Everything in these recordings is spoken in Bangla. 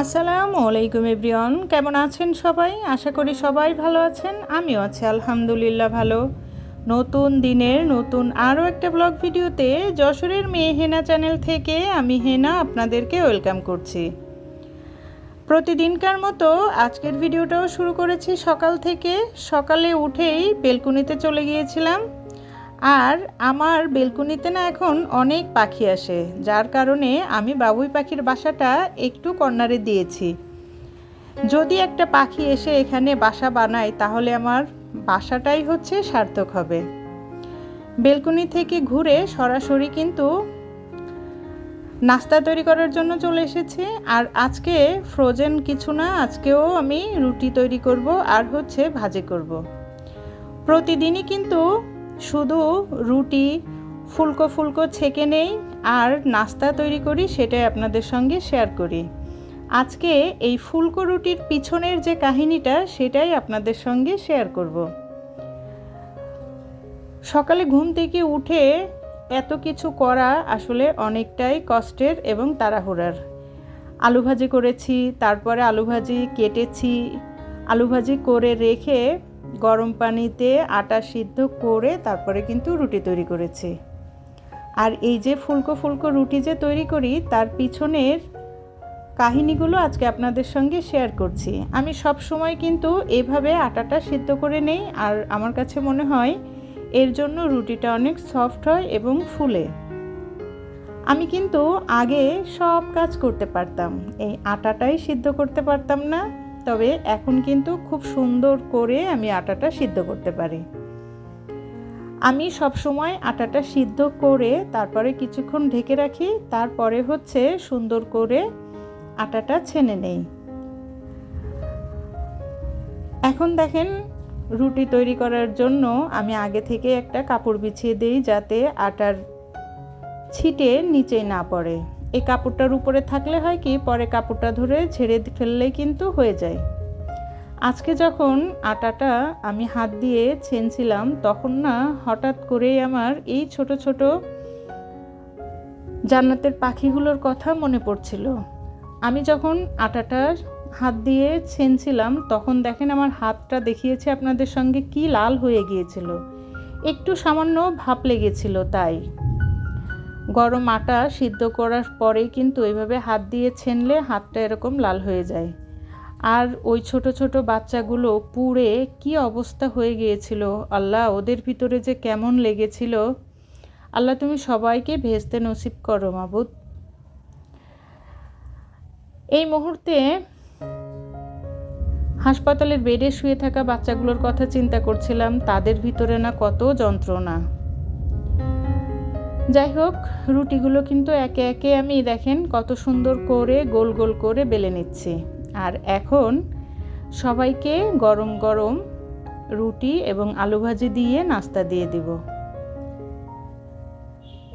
আসসালামু আলাইকুম এভরিওয়ান, কেমন আছেন সবাই? আশা করি সবাই ভালো আছেন, আমিও আছি আলহামদুলিল্লাহ ভালো। নতুন দিনের, নতুন আরও একটা ব্লগ ভিডিওতে যশোরের মেয়ে হেনা চ্যানেল থেকে আমি হেনা আপনাদেরকে ওয়েলকাম করছি। প্রতিদিনকার মতো আজকের ভিডিওটাও শুরু করেছি সকাল থেকে। সকালে উঠেই বেলকুনিতে চলে গিয়েছিলাম। আর আমার বেলকুনিতে না এখন অনেক পাখি আসে, যার কারণে আমি বাবুই পাখির বাসাটা একটু কর্নারে দিয়েছি। যদি একটা পাখি এসে এখানে বাসা বানায়, তাহলে আমার বাসাটাই হচ্ছে সার্থক হবে। বেলকুনি থেকে ঘুরে সরাসরি কিন্তু নাস্তা তৈরি করার জন্য চলে এসেছি। আর আজকে ফ্রোজেন কিছু না, আজকেও আমি রুটি তৈরি করব আর হচ্ছে ভাজি করব। প্রতিদিনই কিন্তু শুধু রুটি, ফুলকো ফুলকো ছেঁকে নেই আর নাস্তা তৈরি করি, সেটাই আপনাদের সঙ্গে শেয়ার করি। আজকে এই ফুলকো রুটির পিছনের যে কাহিনীটা, সেটাই আপনাদের সঙ্গে শেয়ার করব। সকালে ঘুম থেকে উঠে এত কিছু করা আসলে অনেকটাই কষ্টের এবং তাড়াহুড়ার। আলু ভাজি করেছি, তারপরে আলু ভাজি কেটেছি। আলু ভাজি করে রেখে গরম পানিতে আটা সিদ্ধ করে তারপরে কিন্তু রুটি তৈরি করেছি। আর এই যে ফুলকো ফুলকো রুটি যে তৈরি করি, তার পিছনের কাহিনীগুলো আজকে আপনাদের সঙ্গে শেয়ার করছি। আমি সব সময় কিন্তু এভাবে আটাটা সিদ্ধ করে নেই, আর আমার কাছে মনে হয় এর জন্য রুটিটা অনেক সফট হয় এবং ফুলে। আমি কিন্তু আগে সব কাজ করতে পারতাম, এই আটাটাই সিদ্ধ করতে পারতাম না তবে এখন কিন্তু খুব সুন্দর করে আমি আটাটা সিদ্ধ করতে পারি। আমি সব সময় আটাটা সিদ্ধ করে তারপরে কিছুক্ষণ ঢেকে রাখি, তারপরে হচ্ছে সুন্দর করে আটাটা ছেনে নেই। এখন দেখেন রুটি তৈরি করার জন্য আমি আগে থেকে একটা কাপড় বিছিয়ে দিই যাতে আটার ছিটে নিচে না পড়ে। এই কাপড়টার উপরে থাকলে হয় কি, পরে কাপড়টা ধরে ছেড়ে ফেললেই কিন্তু হয়ে যায়। আজকে যখন আটাটা আমি হাত দিয়ে ছেনছিলাম, তখন না হঠাৎ করেই আমার এই ছোট ছোট জান্নাতের পাখিগুলোর কথা মনে পড়ছিল। আমি যখন আটাটা হাত দিয়ে ছেনছিলাম, তখন দেখেন আমার হাতটা দেখিয়েছে আপনাদের সঙ্গে কি লাল হয়ে গিয়েছিল। একটু সামান্য ভাপ লেগেছিল তাই। গরম আটা সিদ্ধ করার পরেই কিন্তু এইভাবে হাত দিয়ে ছেনলে হাতটা এরকম লাল হয়ে যায়। আর ওই ছোট ছোট বাচ্চাগুলো পুড়ে কি অবস্থা হয়ে গিয়েছিল? আল্লাহ, ওদের ভিতরে যে কেমন লেগেছিল? আল্লাহ, তুমি সবাইকে ভেস্তে নসিব করো, মাবুদ। এই মুহূর্তে হাসপাতালের বেডে শুয়ে থাকা বাচ্চাগুলোর কথা চিন্তা করছিলাম, তাদের ভিতরে না কত যন্ত্রণা। যাই হোক, রুটিগুলো কিন্তু একে একে আমি দেখেন কত সুন্দর করে গোল গোল করে বেলে নিচ্ছি। আর এখন সবাইকে গরম গরম রুটি এবং আলু ভাজি দিয়ে নাস্তা দিয়ে দিব।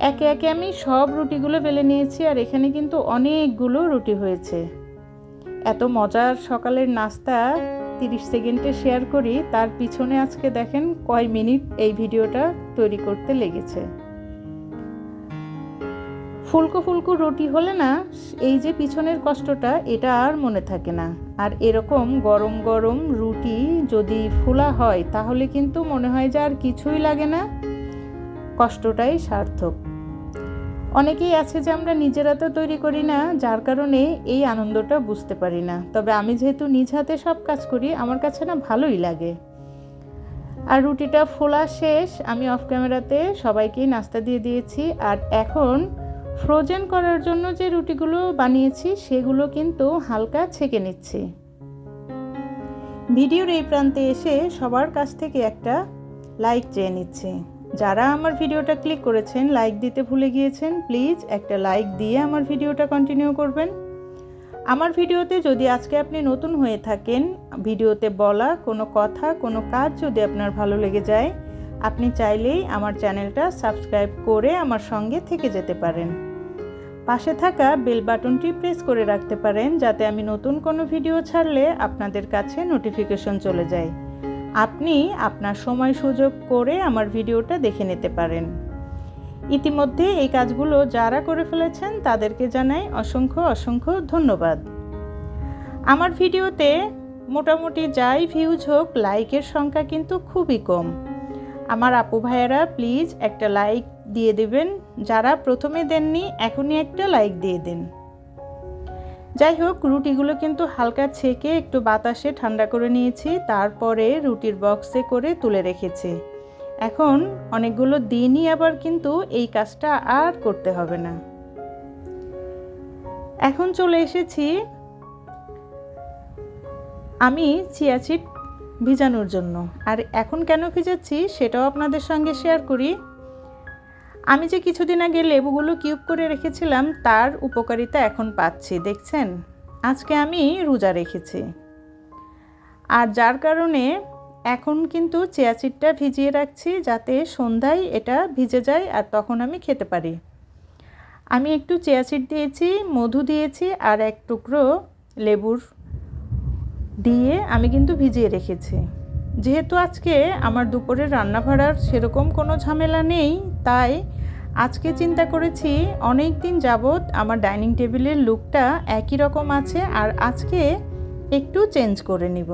একে একে আমি সব রুটিগুলো বেলে নিয়েছি আর এখানে কিন্তু অনেকগুলো রুটি হয়েছে। এত মজার সকালের নাস্তা তিরিশ সেকেন্ডে শেয়ার করি, তার পিছনে আজকে দেখেন কয় মিনিট এই ভিডিওটা তৈরি করতে লেগেছে। ফুলকো ফুলকো রুটি হলে না, এই যে পিছনের কষ্টটা, এটা আর মনে থাকে না। আর এরকম গরম গরম রুটি যদি ফোলা হয়, তাহলে কিন্তু মনে হয় যে আর কিছুই লাগে না। কষ্টটাই সার্থক। অনেকেই আছে যে আমরা নিজেরা তো তৈরি করি না, যার কারণে এই আনন্দটা বুঝতে পারি না। তবে আমি যেহেতু নিজ হাতে সব কাজ করি, আমার কাছে না ভালোই লাগে। আর রুটিটা ফোলা শেষ, আমি অফ ক্যামেরাতে সবাইকেই নাস্তা দিয়ে দিয়েছি। আর এখন ফ্রোজেন করার জন্য যে রুটিগুলো বানিয়েছি, সেগুলো কিন্তু হালকা ছেঁকে নিচ্ছি। ভিডিওর এই প্রান্তে এসে সবার কাছ থেকে একটা লাইক চেয়ে নিচ্ছি। যারা আমার ভিডিওটা ক্লিক করেছেন লাইক দিতে ভুলে গিয়েছেন প্লিজ একটা লাইক দিয়ে আমার ভিডিওটা কন্টিনিউ করবেন। আমার ভিডিওতে যদি আজকে আপনি নতুন হয়ে থাকেন, ভিডিওতে বলা, কোনো কথা, কোনো কাজ যদি আপনার ভালো লেগে যায়, আপনি চাইলেই আমার চ্যানেলটা সাবস্ক্রাইব করে আমার সঙ্গে থেকে যেতে পারেন। পাশে থাকা বেল বাটনটি প্রেস করে রাখতে পারেন যাতে আমি নতুন কোনো ভিডিও ছাড়লে আপনাদের কাছে নোটিফিকেশন চলে যায়। আপনি আপনার সময় সুযোগ করে আমার ভিডিওটা দেখে নিতে পারেন। ইতিমধ্যে এই কাজগুলো যারা করে ফেলেছেন তাদেরকে জানাই অসংখ্য অসংখ্য ধন্যবাদ। আমার ভিডিওতে মোটামুটি যাই ভিউজ হোক লাইকের সংখ্যা কিন্তু খুবই কম। আমার আপু ভাইয়েরা প্লিজ একটা লাইক দিয়ে দেবেন। যারা প্রথমে দেননি, এখনই একটা লাইক দিয়ে দিন। যাই হোক, রুটিগুলো কিন্তু হালকা ছেঁকে একটু বাতাসে ঠান্ডা করে নিয়েছি, তারপরে রুটির বক্সে করে তুলে রেখেছি। এখন অনেকগুলো দিনই আবার কিন্তু এই কাজটা আর করতে হবে না। এখন চলে এসেছি আমি চিয়াচিট ভিজানোর জন্য। আর এখন কেন ভিজাচ্ছি সেটাও আপনাদের সঙ্গে শেয়ার করি। আমি যে কিছুদিন আগে লেবুগুলো কিউব করে রেখেছিলাম, তার উপকারিতা এখন পাচ্ছি, দেখছেন? আজকে আমি রোজা রেখেছি। আর যার কারণে এখন কিন্তু চেয়াচিটটা ভিজিয়ে রাখছি, যাতে সন্ধ্যায় এটা ভিজে যায় আর তখন আমি খেতে পারি। আমি একটু চেয়াচিট দিয়েছি, মধু দিয়েছি আর এক টুকরো লেবুর দিয়ে আমি কিন্তু ভিজিয়ে রেখেছি। যেহেতু আজকে আমার দুপুরের রান্না ভাড়ার সেরকম কোনো ঝামেলা নেই, তাই আজকে চিন্তা করেছি অনেক দিন যাবৎ আমার ডাইনিং টেবিলের লুকটা একই রকম আছে আর আজকে একটু চেঞ্জ করে নিব।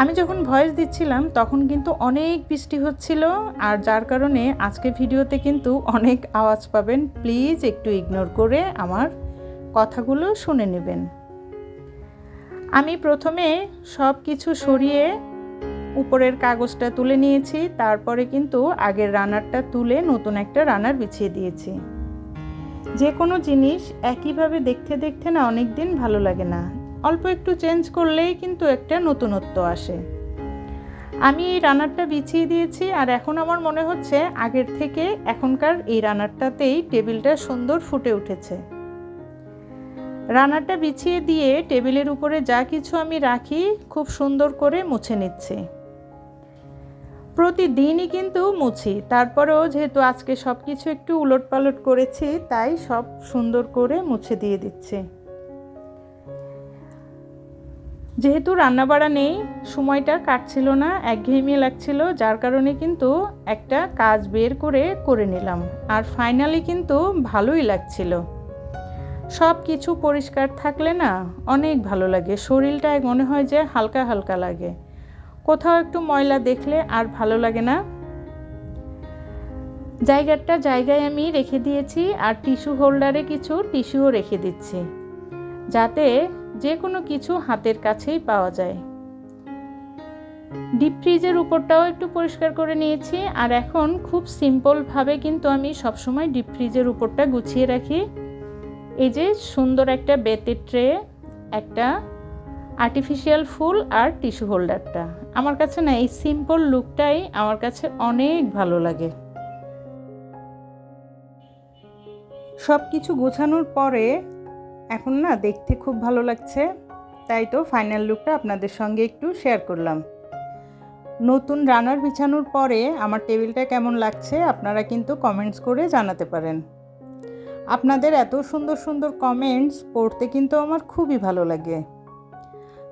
আমি যখন ভয়েস দিচ্ছিলাম তখন কিন্তু অনেক বৃষ্টি হচ্ছিল আর যার কারণে আজকে ভিডিওতে কিন্তু অনেক আওয়াজ পাবেন, প্লিজ একটু ইগনোর করে আমার কথাগুলো শুনে নেবেন। আমি প্রথমে সব কিছু সরিয়ে উপরের কাগজটা তুলে নিয়েছি, তারপরে কিন্তু আগের রানারটা তুলে নতুন একটা রানার বিছিয়ে দিয়েছি। যে কোনো জিনিস একইভাবে দেখতে দেখতে না অনেক দিন ভালো লাগে না। অল্প একটু চেঞ্জ করলেই কিন্তু একটা নতুনত্ব আসে। আমি এই রানারটা বিছিয়ে দিয়েছি আর এখন আমার মনে হচ্ছে আগের থেকে এখনকার এই রানারটাতেই টেবিলটা সুন্দর ফুটে উঠেছে। রানারটা বিছিয়ে দিয়ে টেবিলের উপরে যা কিছু আমি রাখি খুব সুন্দর করে মুছে নিচ্ছি। প্রতিদিনই কিন্তু মুছি। তারপরেও যেহেতু আজকে সব কিছু একটু উলট পালট করেছি, তাই সব সুন্দর করে মুছে দিয়ে দিচ্ছি। যেহেতু রান্নাবাড়া নেই, সময়টা কাটছিল না, একঘেয়েমি লাগছিল, যার কারণে কিন্তু একটা কাজ বের করে করে নিলাম। আর ফাইনালি কিন্তু ভালোই লাগছিল। সব কিছু পরিষ্কার থাকলে না অনেক ভালো লাগে। শরীরটা মনে হয় যে হালকা হালকা লাগে। কোথাও একটু ময়লা দেখলে আর ভালো লাগে না। জায়গাটা জায়গায় আমি রেখে দিয়েছি আর টিস্যু হোল্ডারে কিছু টিস্যুও রেখে দিচ্ছি, যাতে যে কোনো কিছু হাতের কাছেই পাওয়া যায়। ডিপ ফ্রিজের উপরটাও একটু পরিষ্কার করে নিয়েছি আর এখন খুব সিম্পলভাবে কিন্তু আমি সবসময় ডিপ ফ্রিজের উপরটা গুছিয়ে রাখি। এই যে সুন্দর একটা বেতের ট্রে, একটা আর্টিফিশিয়াল ফুল আর টিস্যু হোল্ডারটা। আমার কাছে না এই সিম্পল লুকটাই আমার কাছে অনেক ভালো লাগে। সব কিছু গোছানোর পরে এখন না দেখতে খুব ভালো লাগছে, তাই তো ফাইনাল লুকটা আপনাদের সঙ্গে একটু শেয়ার করলাম। নতুন রানার বিছানোর পরে আমার টেবিলটা কেমন লাগছে আপনারা কিন্তু কমেন্টস করে জানাতে পারেন। আপনাদের এত সুন্দর সুন্দর কমেন্টস পড়তে কিন্তু আমার খুবই ভালো লাগে।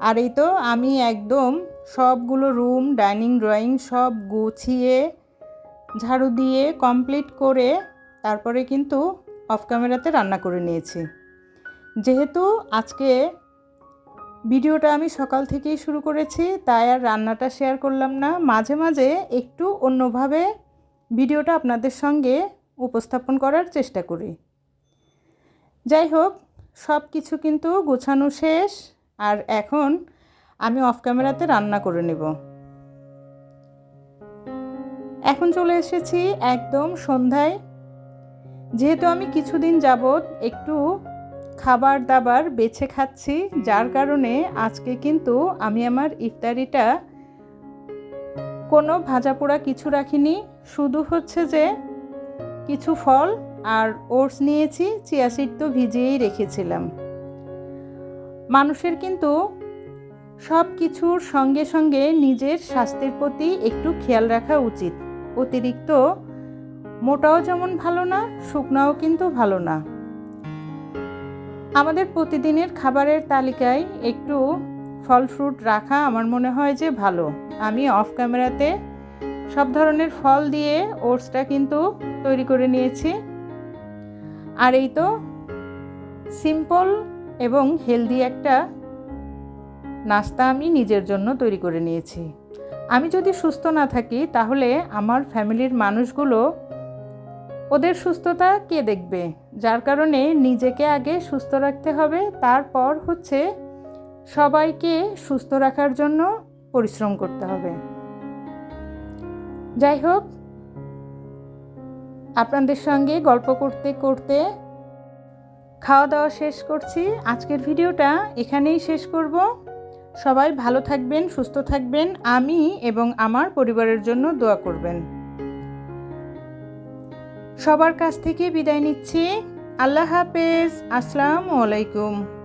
আর এই তো আমি একদম সবগুলো রুম, ডাইনিং, ড্রয়িং সব গুছিয়ে, ঝাড়ু দিয়ে কমপ্লিট করে তারপরে কিন্তু অফ ক্যামেরাতে রান্না করে নিয়েছি। যেহেতু আজকে ভিডিওটা আমি সকাল থেকেই শুরু করেছি, তাই আর রান্নাটা শেয়ার করলাম না। মাঝে মাঝে একটু অন্যভাবে ভিডিওটা আপনাদের সঙ্গে উপস্থাপন করার চেষ্টা করি। যাই হোক সব কিছু কিন্তু গোছানো শেষ। আর এখন আমি অফ ক্যামেরাতে রান্না করে নেব। এখন চলে এসেছি একদম সন্ধ্যায়। যেহেতু আমি কিছুদিন যাবৎ একটু খাবার দাবার বেছে খাচ্ছি, যার কারণে আজকে কিন্তু আমি আমার ইফতারিটা কোনো ভাজা পোড়া কিছু রাখিনি। শুধু হচ্ছে যে কিছু ফল আর ওটস নিয়েছি, চিয়া সিড তো ভিজিয়েই রেখেছিলাম। মানুষের কিন্তু সব কিছুর সঙ্গে সঙ্গে নিজের স্বাস্থ্যের প্রতি একটু খেয়াল রাখা উচিত। অতিরিক্ত মোটাও যেমন ভালো না, শুকনাও কিন্তু ভালো না। আমাদের প্রতিদিনের খাবারের তালিকায় একটু ফল ফ্রুট রাখা আমার মনে হয় যে ভালো। আমি অফ ক্যামেরাতে সব ধরনের ফল দিয়ে ওটসটা কিন্তু তৈরি করে নিয়েছি। আর এই তো সিম্পল এবং হেলদি একটা নাস্তা আমি নিজের জন্য তৈরি করে নিয়েছি। আমি যদি সুস্থ না থাকি, তাহলে আমার ফ্যামিলির মানুষগুলো ওদের সুস্থতা কে দেখবে? যার কারণে নিজেকে আগে সুস্থ রাখতে হবে, তারপর হচ্ছে সবাইকে সুস্থ রাখার জন্য পরিশ্রম করতে হবে। যাই হোক, আপনাদের সঙ্গে গল্প করতে করতে খাওয়া দাওয়া শেষ করছি। আজকের ভিডিওটা এখানেই শেষ করব। সবাই ভালো থাকবেন, সুস্থ থাকবেন। আমি এবং আমার পরিবারের জন্য দোয়া করবেন। সবার কাছ থেকে বিদায় নিচ্ছি। আল্লাহ হাফেজ। আসসালামু আলাইকুম।